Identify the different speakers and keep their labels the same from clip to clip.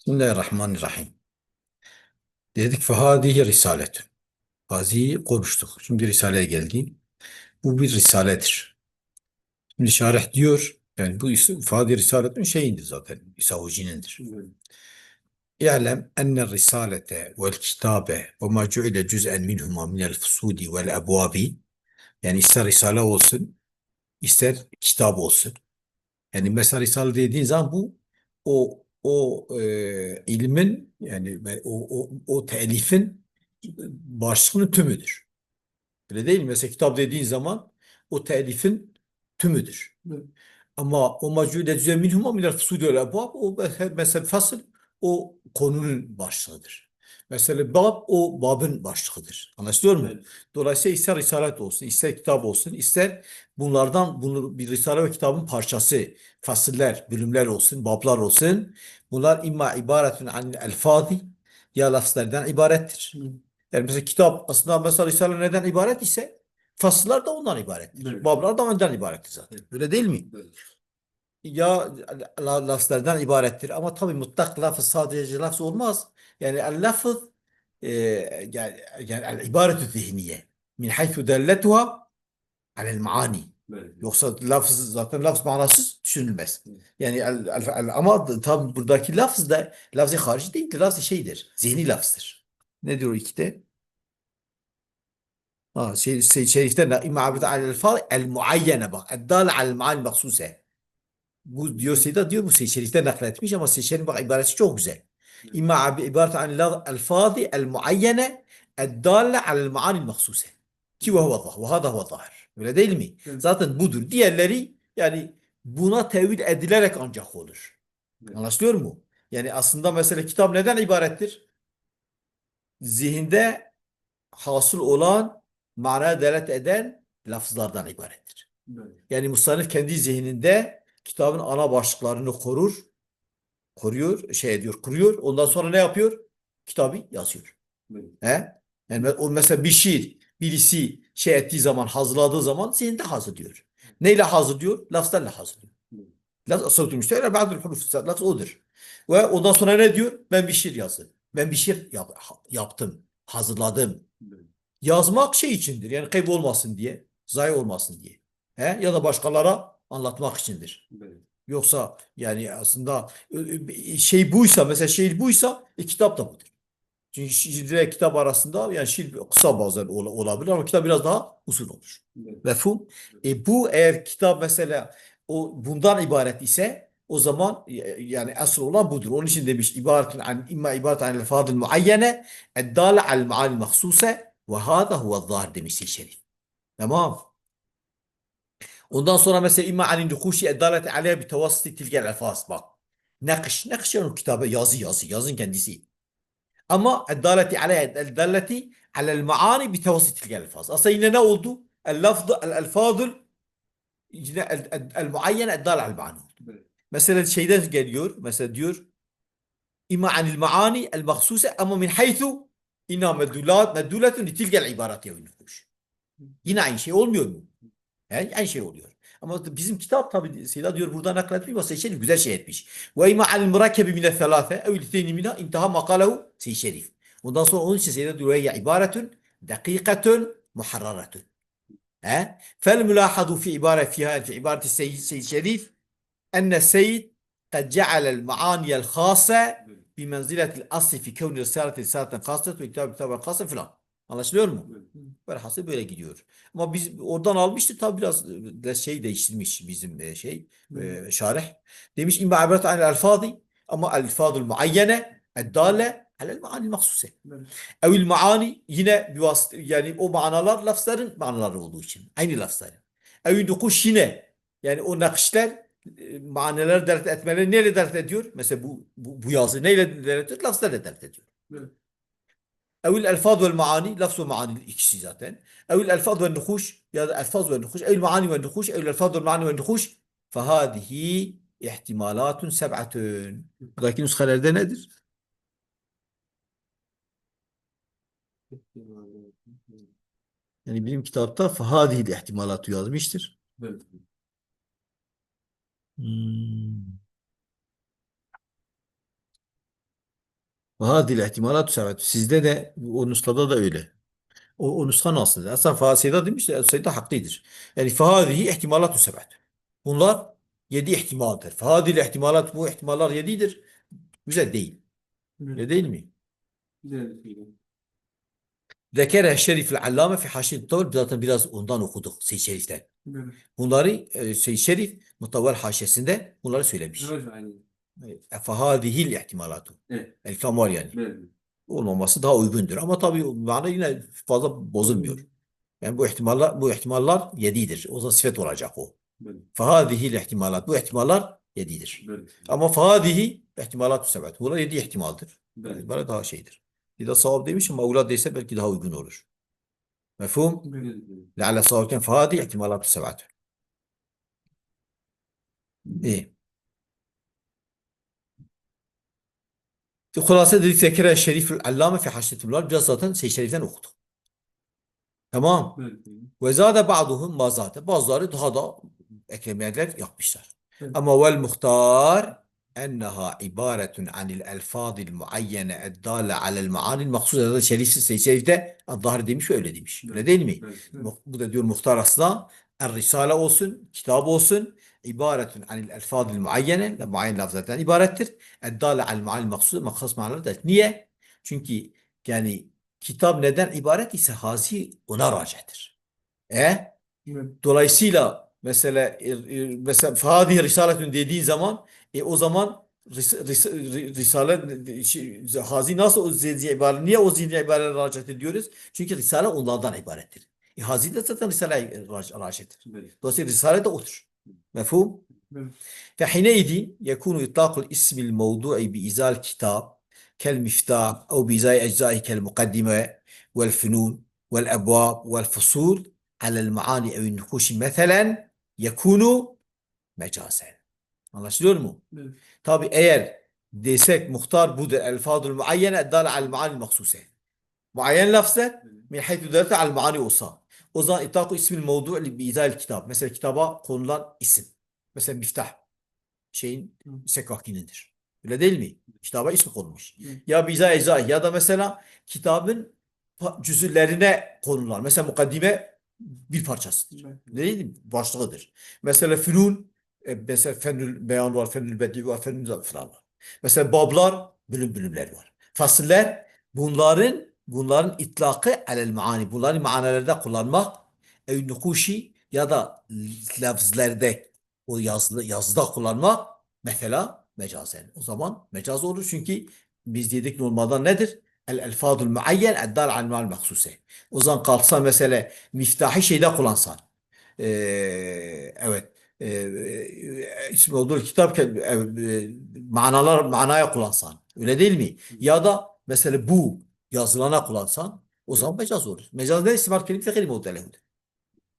Speaker 1: Bismillahirrahmanirrahim. Dedik fehadihi risaletün. Fazi'yi konuştuk. Şimdi Risale'ye geldi. Bu bir risaledir. Şimdi şarih diyor, yani bu Fadi Risaletün şeyindir zaten, İsa Hoca'nındır. İ'lem enne risalete vel kitabe ve ma cu'ile cüz'en minhuma minel fusudi vel ebvabi yani ister risale olsun, ister kitap olsun. Yani mesela risale dediğin zaman bu o o e, ilmin yani o o o telifin başlığının tümüdür. Öyle değil? Mesela kitap dediğin zaman o telifin tümüdür. Ama o macule düzen minhum minel ebvab o mesela fasıl o konunun başlığıdır. Mesela bab o babın başlığıdır. Anlaşılıyor mu? Dolayısıyla ister risalet olsun, ister kitap olsun, ister bunlardan bunu bir risale ve kitabın parçası, fasiller, bölümler olsun, bablar olsun. Bunlar imma ibaretun anil elfazi ya lafızlardan ibarettir. Yani mesela kitap aslında mesela risale neden ibaret ise fasıllar da ondan ibarettir.
Speaker 2: Evet.
Speaker 1: Bablar da ondan ibarettir zaten. Öyle değil mi? ya la- lafızlardan ibarettir. Ama tabii mutlak lafız sadece lafız olmaz. Yani el lafız e, yani, el ibaretü zihniye min haythu delletuha alel maani. Yoksa lafız zaten lafız manasız düşünülmez. Yani el, el- el- ama tabii buradaki lafız da lafzı harici değildir. Lafzı şeydir. Zihni lafızdır. Ne diyor ikide? Ha, şey, şey, şerifte? İmma abid alel fâ el muayyene bak. Eddâle alel maani maksuse. Bu diyor Seyda diyor bu Seyyid Şerif'te nakletmiş ama Seyyid Şerif'in bak ibaresi çok güzel. İbaret an laf- el-fâzi el-muayyene eddâlle alel maani maksuse. Ki ve huve hâda huve zahir. Öyle değil mi?
Speaker 2: Evet.
Speaker 1: Zaten budur. Diğerleri yani buna tevil edilerek ancak olur.
Speaker 2: Evet.
Speaker 1: Anlaşılıyor mu? Yani aslında mesela kitap neden ibarettir? Zihinde hasıl olan manaya delalet eden lafızlardan ibarettir. Yani musannif kendi zihninde kitabın ana başlıklarını korur, koruyor, şey ediyor, kuruyor. Ondan sonra ne yapıyor? Kitabı yazıyor. He? Yani o mesela bir şiir birisi şey ettiği zaman, hazırladığı zaman zihinde hazırlıyor. Neyle hazırlıyor? Lafzlarla hazırlıyor. Lafz savtu müşteri ba'dül huruf. Lafz odur. Ve ondan sonra ne diyor? Ben bir şiir yazdım. Ben bir şiir yap- yaptım, hazırladım. Yazmak şey içindir. Yani kaybolmasın diye, zayi olmasın diye. He? Ya da başkalara anlatmak içindir. Yoksa yani aslında e, e, şey buysa mesela şiir buysa e, kitap da budur. Çünkü şiirle kitap arasında yani şiir kısa bazen ol- olabilir ama kitap biraz daha uzun olur. Mefhum? E, bu eğer kitap mesela o bundan ibaret ise o zaman e, yani asıl olan budur. Onun için demiş ibaretun an imma ibaretun anil fadil muayyene eddale al maani mahsuse ve hâzâ huve zahir demiş Şerif. Tamam. Ondan sonra mesela imma anin nukuşi eddaleti aleyhe bi tevassıti tilkel elfaz. Bak. Nakış. Nakış yani o kitaba yazı yazı. Yazın kendisi. Ama eddaleti aleyhe eddaleti alel maani bi tevassıti tilkel elfaz. Aslında yine ne oldu? El lafzı el elfazul yine el, el, el muayyene eddale al maani oldu. Mesela şeyden geliyor. Mesela diyor İmma anil maani el mahsuse ama min haythu inna meddulat meddulatun li tilkel ibarat ya nukuş. Yine aynı şey olmuyor mu? Her, her şey oluyor. Ama bizim kitap tabi Seyda diyor buradan nakletmiş ve Seyşeri güzel şey etmiş. Ve ima al murakebi mine thalâfe ev liteyni mina intaha makalehu Seyşeri. Ondan sonra onun için Seyda diyor ya ibaretün dakikatun muharraratun. He? Fel mülahadu fi ibare fiha fi ibareti Seyyid Şerif enne Seyyid kad cealel maaniyel khase bi menziletil asli fi kevni risaleti risaleten khaset ve kitabı kitabı khaset filan. Anlaşılıyor mu? Velhasıl böyle gidiyor. Ama biz oradan almıştık tabi biraz e, de şey değiştirmiş bizim e, şey e, şarih. Demiş imma ibaret anil elfazi ama elfazul muayyene eddale alel maani mahsuse. Evil maani yine bir vasıta, yani o manalar lafzların manaları olduğu için. Aynı lafzları. Evil nukuş yine yani o nakışlar e, manaları dert etmeleri neyle dert ediyor? Mesela bu, bu, bu yazı neyle dert ediyor? Lafzlarla dert ediyor. Evil elfaz vel maani, lafz ve maani ikisi zaten. Evil elfaz ve nukuş ya da elfaz ve nukuş. Evil maani ve nukuş, evil elfaz ve maani ve nukuş. Fehadihi ihtimalatun seb'atun. Buradaki nüshelerde nedir? Yani benim kitapta fehadihi de ihtimalatı yazmıştır. Hmm. Vahadil ihtimalat sebet. Sizde de o nuskada da öyle. O, o nuska nasıl? Aslında Fasıyla demiş de Sayıda haklıdır. Yani fahadihi ihtimalat sebet. Bunlar yedi ihtimaldir. Fahadil ihtimalat bu ihtimallar yedidir. Güzel değil. Öyle değil mi? Zekere Şerif'il Allame fi haşiyet Mutavvel zaten biraz ondan okuduk Seyyid Şerif'ten. Bunları e, Seyyid Şerif Mutavvel haşiyesinde bunları söylemiş. E, Fahadihil ihtimalatu.
Speaker 2: Evet.
Speaker 1: El kamal yani. Olmaması daha uygundur. Ama tabii mana yine fazla bozulmuyor. Yani bu ihtimaller bu ihtimaller yedidir. O zaman sıfat olacak o. Fahadihil ihtimalat. Bu ihtimaller yedidir. Ama fahadihi ihtimalat sebet. Bunlar yedi ihtimaldir. Yani böyle daha şeydir. Bir de sahab demiş ama evlat değilse belki daha uygun olur. Mefhum? Lealla sahabken fahadi ihtimalat sebet. İyi. Hulasa dedik zekere şerifül allame fi haşretullah. Biraz zaten Seyyid Şerif'ten okuduk. Tamam. Ve zade ba'duhum ma zade. Bazıları daha da eklemeler yapmışlar.
Speaker 2: Evet.
Speaker 1: Ama vel muhtar enneha ibaretun anil elfadil muayyene eddale alel maanil maksude. Da Şerif Seyyid Şerif'te Zahir demiş öyle demiş. Öyle değil mi? Bu da diyor muhtar aslında er risale olsun, kitap olsun. İbaretun anil elfadil muayyene ve muayyen lafzlardan ibarettir. Eddale al maanil maksude maksas manaları da. Niye? Çünkü yani kitap neden ibaret ise hazi ona racidir. E? Dolayısıyla mesela e, e, mesela Fadi Risaletün dediğin zaman e, o zaman ris, ris, ri- Risale şey, Hazi nasıl o zihniye ibaret? Niye o zihniye ibaret racat ediyoruz? Çünkü Risale onlardan ibarettir. E, Hazi de zaten Risale raciettir. Dolayısıyla Risale de odur. Mefhum? فحينئذ يكون إطلاق الاسم الموضوع بإزاء الكتاب كالمفتاح أو بإزاء أجزائه كالمقدمة والفنون والأبواب والفصول على المعاني أو النقوش مثلا يكون مجازا Anlaşılıyor mu?
Speaker 2: Evet.
Speaker 1: Tabi eğer desek muhtar budur elfadul muayyene eddale al maani maksuse. Muayyen lafzı min haythu delete al maani olsa. O zaman itaku ismil mevdu li biizal kitap. Mesela kitaba konulan isim. Mesela miftah şeyin
Speaker 2: Hı.
Speaker 1: sekakinidir. Öyle değil mi? Kitaba ismi konmuş.
Speaker 2: Hı.
Speaker 1: Ya biza ecza ya da mesela kitabın cüzüllerine konular. Mesela mukaddime bir parçasıdır. Değil mi? Başlığıdır. Mesela fünun e, mesela fenül beyan var, fenül bedi var, fenül falan var. Mesela bablar, bölüm bölümler var. Fasiller bunların bunların itlakı alel maani. Bunları manelerde kullanmak ev nukuşi ya da lafzlerde o yazılı, yazıda kullanmak mesela mecazen. O zaman mecaz olur çünkü biz dedik normalde nedir? El elfadul muayyen eddal al mal maksuse. O zaman kalksa mesela miftahi şeyde kullansan. Ee, evet. Ee, ismi olduğu kitap e, e, manalar manaya kullansan. Öyle değil mi? Ya da mesela bu yazılana kullansan o zaman mecaz olur. Mecaz ne istimar kelime fe kelime.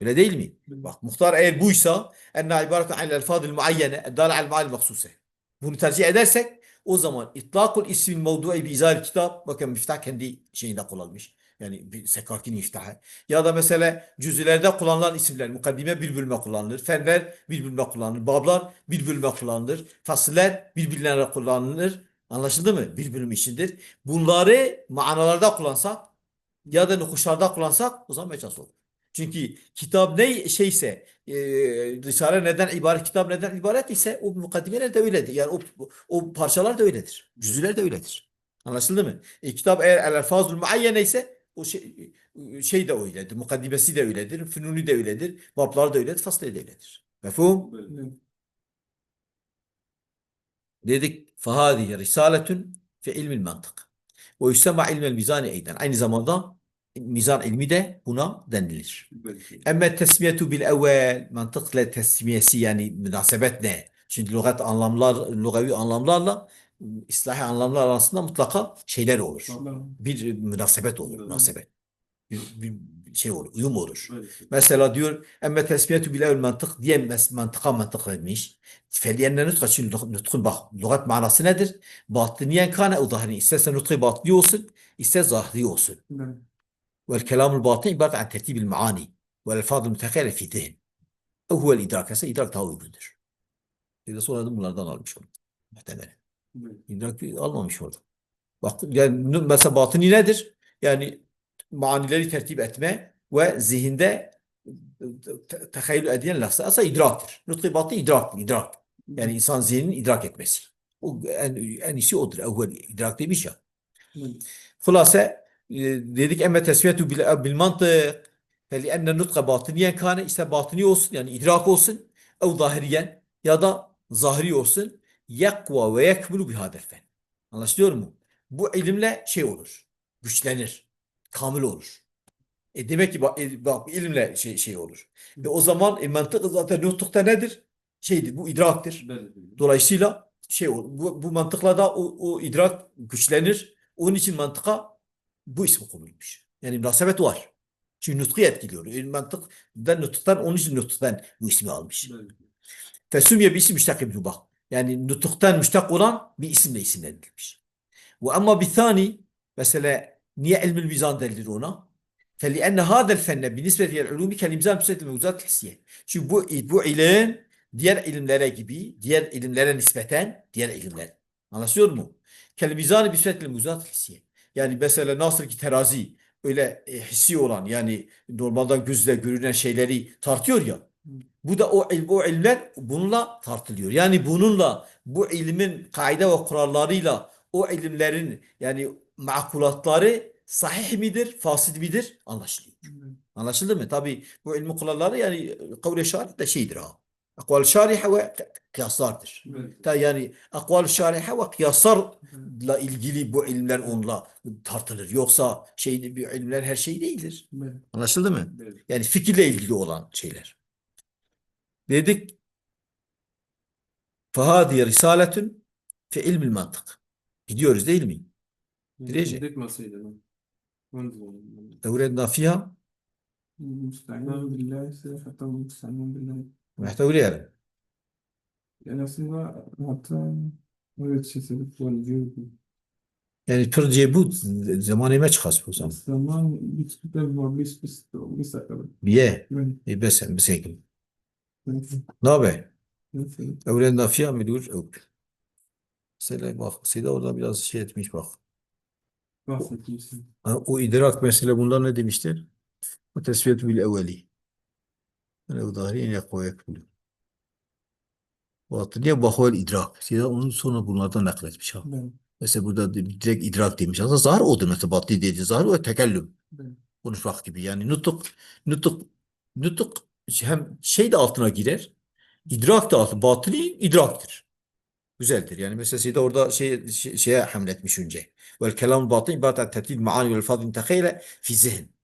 Speaker 1: Öyle değil mi? Bak muhtar eğer buysa enna ibaretu anil elfadil muayyene eddal al ma'al maksuse. Bunu tercih edersek o zaman itlakul ismin mevdu'i bi izahil kitap bakın miftah kendi şeyinde kullanmış. Yani bir sekakin miftahı. Ya da mesela cüzülerde kullanılan isimler mukaddime bir bölüme kullanılır. Fenler bir bölüme kullanılır. Bablar bir bölüme kullanılır. Fasiller birbirlerine kullanılır. Anlaşıldı mı? Bir bölüm içindir. Bunları manalarda kullansak ya da nukuşlarda kullansak o zaman mecaz olur. Çünkü kitap ne şeyse e, Risale neden ibaret, kitap neden ibaret ise o mukaddimeler de öyledir. Yani o, o parçalar da öyledir. Cüzüler de öyledir. Anlaşıldı mı? E, kitap eğer el elfazul muayyene ise o şey, şey de öyledir. Mukaddimesi de öyledir. Fünuni de öyledir. Bablar da öyledir. Faslı da öyledir. Mefhum? Dedik fahadihi risaletun fi ilmil mantık. Ve yüsema ilmel mizani eyden. Aynı zamanda mizan ilmi de buna denilir. Emme tesmiyetu bil evvel mantıkla tesmiyesi yani münasebet ne? Şimdi lügat anlamlar, lugavi anlamlarla islahi anlamlar arasında mutlaka şeyler olur. Bir münasebet olur, münasebet bir şey olur, uyum olur. Evet. Mesela diyor emme tesbiyetü bilevül mantık diye mantıka mantık vermiş. Feliyenle nutka çünkü nutkun bak lügat manası nedir? Batıniyen kane o zahri. Hani isterse nutku batli olsun, ister zahri olsun. Vel kelamul batın ibaret an tertibil maani vel elfadul mütekele fi zihin. O huvel idrak ise idrak daha uygundur. Bir de sonra da bunlardan almış oldu. Muhtemelen. İdrak almamış orada. Bak yani mesela batıni nedir? Yani manileri tertip etme ve zihinde e, tehayyül edilen lafza aslında idraktır. Nutku batı idraktır, idrak. Yani insan zihninin idrak etmesi. O en, en iyisi odur. Evvel idrak diye bir şey. Hulase dedik emme tesmiyetu bil, bil mantık fel enne nutka batıniyen kane işte batıni olsun yani idrak olsun ev zahiriyen ya da zahiri olsun yakva ve yekmulu bihadel fen. Anlaşılıyor mu? Bu ilimle şey olur. Güçlenir. Kamil olur. E demek ki bak, e, bak ilimle şey, şey olur. Ve o zaman e, mantık zaten nutukta nedir? Şeydir. Bu idraktır. Dolayısıyla şey olur. Bu, bu mantıkla da o, o idrak güçlenir. Onun için mantıka bu isim konulmuş. Yani münasebet var. Çünkü nutku etkiliyor. Yani mantıktan nutuktan onun için nutuktan bu ismi almış. Fesumye bir isim müştak ibn bak. Yani nutuktan müştak olan bir isimle isimlendirilmiş. Ve ama bir thani mesela niye ilmül mizan denilir ona? فلأن هذا الفن بالنسبة للعلوم كالميزان بالنسبة للموجودات الحسية. Çünkü bu, bu ilim diğer ilimlere gibi, diğer ilimlere nispeten diğer ilimler. Anlaşılıyor mu? Kelimizan بالنسبة للموجودات الحسية. Yani mesela nasıl ki terazi öyle e, hissi olan yani normalden gözle görünen şeyleri tartıyor ya. Bu da o, il- o ilimler bununla tartılıyor. Yani bununla bu ilmin kaide ve kurallarıyla o ilimlerin yani makulatları sahih midir, fasid midir anlaşılıyor. Anlaşıldı mı? Tabi bu ilmi kuralları yani kavle şarih de şeydir ha. Akval şarihe ve kıyaslardır. Ta yani akval şarihe ve kıyaslarla ilgili bu ilimler onunla tartılır. Yoksa şey bir ilimler her şey değildir. Anlaşıldı mı? Yani fikirle ilgili olan şeyler. Dedik فهذه رسالة في علم المنطق. Gidiyoruz değil mi? Direce.
Speaker 2: عندك مصيدة
Speaker 1: أوردنا فيها
Speaker 2: مستعين بالله صفة مستعين بالله
Speaker 1: محتوى يعني
Speaker 2: يعني aslında hatta evet şey والجود
Speaker 1: يعني ترجي بود زمان ما تشخص بوسام
Speaker 2: zaman hiç bir var bir bir bir sakal
Speaker 1: بيه
Speaker 2: ben
Speaker 1: إيه بس بس هيك
Speaker 2: ben
Speaker 1: نابع
Speaker 2: ben
Speaker 1: أوردنا فيها مدور أو Mesela bak Sida orada biraz şey etmiş bak.
Speaker 2: bahsetmişsin.
Speaker 1: Ha, O idrak mesela bunlar ne demişler? O tesviyetü bil evveli. O dahri en yakva yakbulu. Batıniye bahvel idrak. Sida onun sonra bunlardan nakletmiş ha.
Speaker 2: Ben
Speaker 1: Mesela burada direkt idrak demiş. Aslında zahir odur mesela batı dedi. Zahir o tekellüm.
Speaker 2: ben
Speaker 1: konuşmak gibi. Yani nutuk, nutuk, nutuk hem şey de altına girer, idrak da altına, batıni idraktır. Güzeldir. Yani mesela Sida orada şey, şey, şeye hamletmiş önce. Vel kelam batın ibaret an tertib maani vel fadl mütehayyile fi zihin.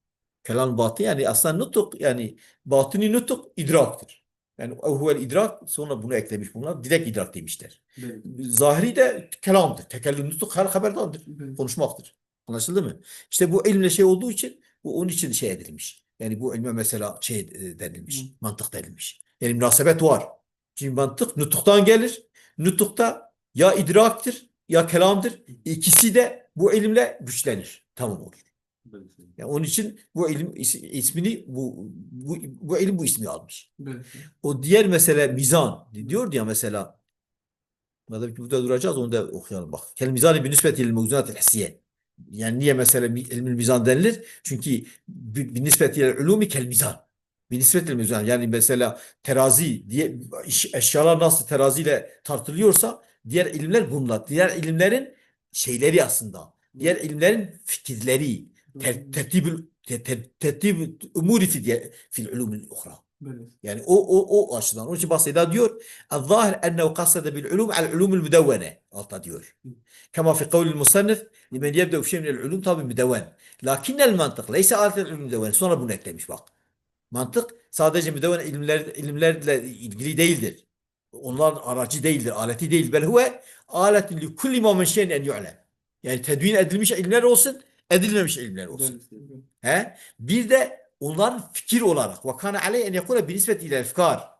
Speaker 1: Kelam batın yani aslında nutuk yani batini nutuk idraktır. Yani evvel idrak sonra bunu eklemiş bunlar. Direkt idrak demişler.
Speaker 2: ben
Speaker 1: Zahiri de kelamdır. Tekellüm nutuk her haberdandır
Speaker 2: ben
Speaker 1: konuşmaktır. Anlaşıldı mı? İşte bu ilimle şey olduğu için bu onun için şey edilmiş. Yani bu ilme mesela şey e, denilmiş.
Speaker 2: Hı.
Speaker 1: Mantık denilmiş. Yani münasebet var. Çünkü mantık nutuktan gelir. Nutukta ya idraktır ya kelamdır. İkisi de bu ilimle güçlenir. Tamam olur. Yani onun için bu ilim is- ismini bu, bu, bu ilim bu ismi almış. O diğer mesele mizan. Diyor ya mesela Madem ki burada duracağız onu da okuyalım bak. Kel mizani bi nisbeti lil mevzunatil hissiye. Yani niye mesela ilmül mizan denilir? Çünkü bi bi nisbeti lil ulumi kel mizan. Bir nispetle mezun. Yani mesela terazi diye eşyalar nasıl teraziyle tartılıyorsa diğer ilimler bununla. Diğer ilimlerin şeyleri aslında. Diğer ilimlerin fikirleri. Ter, tertib umuri fil fil ulumil
Speaker 2: ukhra.
Speaker 1: Yani o o o açıdan. Onun için bahseder diyor. "Zahir ennehu kasada bil ulum al ulumul mudawwana." Altta diyor. Kema fi kavlil musannif limen yebda fi şey'in al ulum tabi mudawwan. Lakin el mantık leysa al ulum mudawwan. Sonra bunu eklemiş bak. Mantık sadece müdevven ilimler, ilimlerle ilgili değildir. Onlar aracı değildir, aleti değil. Bel huve aletun li kulli ma min şeyin en yu'lem. Yani tedvin edilmiş ilimler olsun, edilmemiş ilimler olsun. He? Bir de onların fikir olarak ve kana aleyh en yekule binisbeti ile efkar.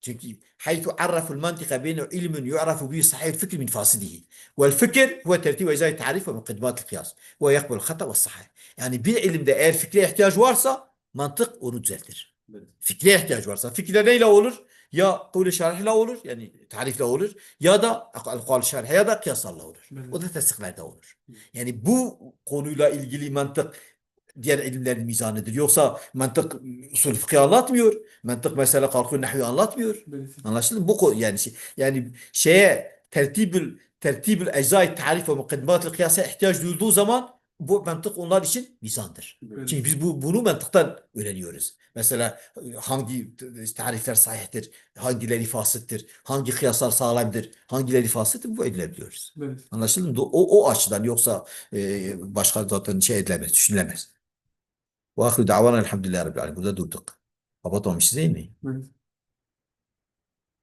Speaker 1: Çünkü haythu arraful mantıka beyne ilmin yu'rafu bihi sahih fikir min fasidihi. Vel fikir huve tertib ve izah tarif ve mukaddimat kıyas. Ve yakbul hata ve sahih. Yani bir ilimde eğer fikre ihtiyaç varsa mantık onu düzeltir. Fikre ihtiyaç varsa. Fikirler neyle olur? ya kavli şerhiyle olur yani tarifle olur ya da kavli şerhi ya da kıyasalla olur.
Speaker 2: Evet.
Speaker 1: O da tasdiklerde olur. Yani bu konuyla ilgili mantık diğer ilimlerin mizanıdır. Yoksa mantık usul fıkıh anlatmıyor. Mantık mesela kalkıyor nahvi anlatmıyor.
Speaker 2: Evet.
Speaker 1: Anlaşıldı mı? Bu yani şey, yani şeye tertibül tertibül eczai tarif ve mukaddimat kıyasa ihtiyaç duyulduğu zaman bu mantık onlar için mizandır.
Speaker 2: Evet.
Speaker 1: Çünkü biz bu, bunu mantıktan öğreniyoruz. Mesela e, hangi tarifler sahihtir, hangileri fasıttır, hangi kıyaslar sağlamdır, hangileri fasıttır bu edilebiliyoruz.
Speaker 2: Evet.
Speaker 1: Anlaşıldı mı? O, o açıdan yoksa e, başka zaten şey edilemez, düşünülemez. Ve ahiru davana elhamdülillahi rabbil. Burada durduk. Kapatmamışız değil mi?
Speaker 2: Evet.